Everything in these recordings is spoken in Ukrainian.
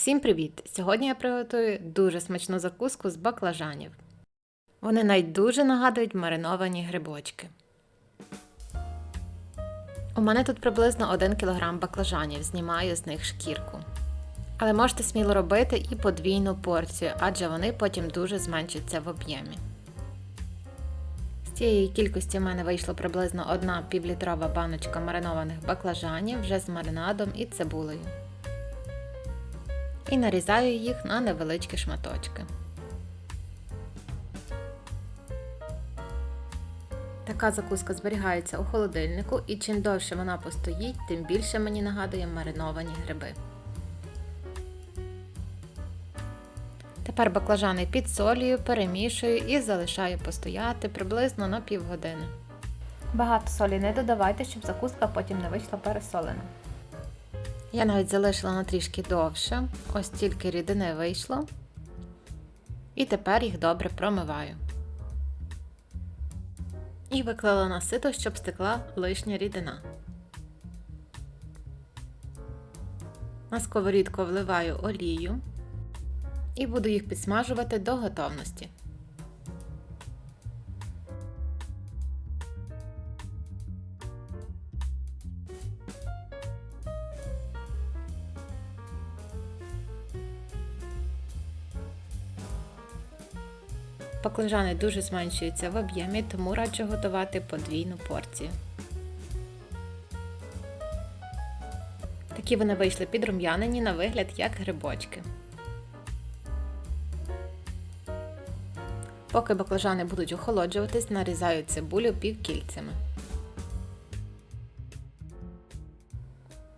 Всім привіт! Сьогодні я приготую дуже смачну закуску з баклажанів. Вони навіть дуже нагадують мариновані грибочки. У мене тут приблизно 1 кг баклажанів, знімаю з них шкірку. Але можете сміло робити і подвійну порцію, адже вони потім дуже зменшаться в об'ємі. З цієї кількості в мене вийшло приблизно 1 півлітрова баночка маринованих баклажанів вже з маринадом і цибулею і нарізаю їх на невеличкі шматочки. Така закуска зберігається у холодильнику, і чим довше вона постоїть, тим більше мені нагадує мариновані гриби. Тепер баклажани підсолюю, перемішую і залишаю постояти приблизно на півгодини. Багато солі не додавайте, щоб закуска потім не вийшла пересолена. Я навіть залишила на трішки довше, ось тільки рідини вийшло. І тепер їх добре промиваю. І виклала на сито, щоб стекла лишня рідина. На сковорідку вливаю олію і буду їх підсмажувати до готовності. Баклажани дуже зменшуються в об'ємі, тому раджу готувати подвійну порцію. Такі вони вийшли підрум'янені на вигляд як грибочки. Поки баклажани будуть охолоджуватись, нарізаю цибулю півкільцями.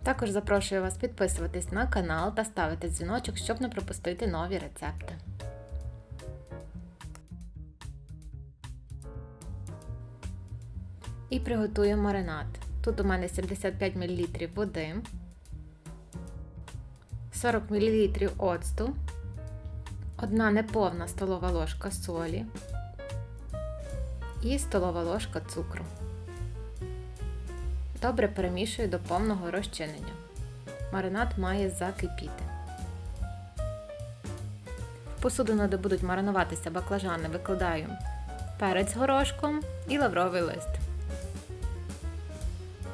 Також запрошую вас підписуватись на канал та ставити дзвіночок, щоб не пропустити нові рецепти. І приготую маринад. Тут у мене 75 мл води, 40 мл оцту, 1 неповна столова ложка солі і столова ложка цукру. Добре перемішую до повного розчинення. Маринад має закипіти. В посудину, де будуть маринуватися баклажани, викладаю перець горошком і лавровий лист.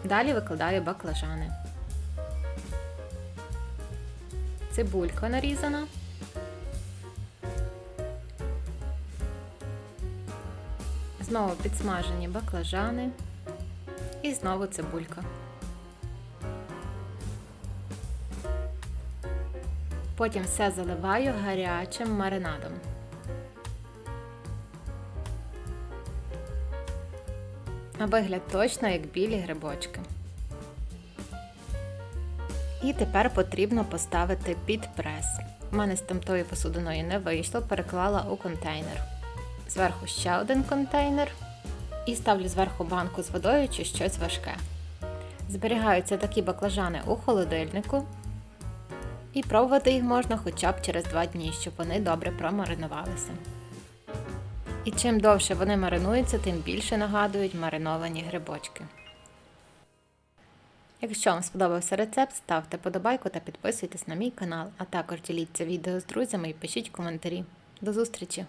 Далі викладаю баклажани. Цибулька нарізана. Знову підсмажені баклажани. І знову цибулька. Потім все заливаю гарячим маринадом. На вигляд точно як білі грибочки. І тепер потрібно поставити під прес. У мене з тамтою посудиною не вийшло, переклала у контейнер. Зверху ще один контейнер. І ставлю зверху банку з водою чи щось важке. Зберігаються такі баклажани у холодильнику. І пробувати їх можна хоча б через 2 дні, щоб вони добре промаринувалися. І чим довше вони маринуються, тим більше нагадують мариновані грибочки. Якщо вам сподобався рецепт, ставте подобайку та підписуйтесь на мій канал, а також діліться відео з друзями і пишіть коментарі. До зустрічі!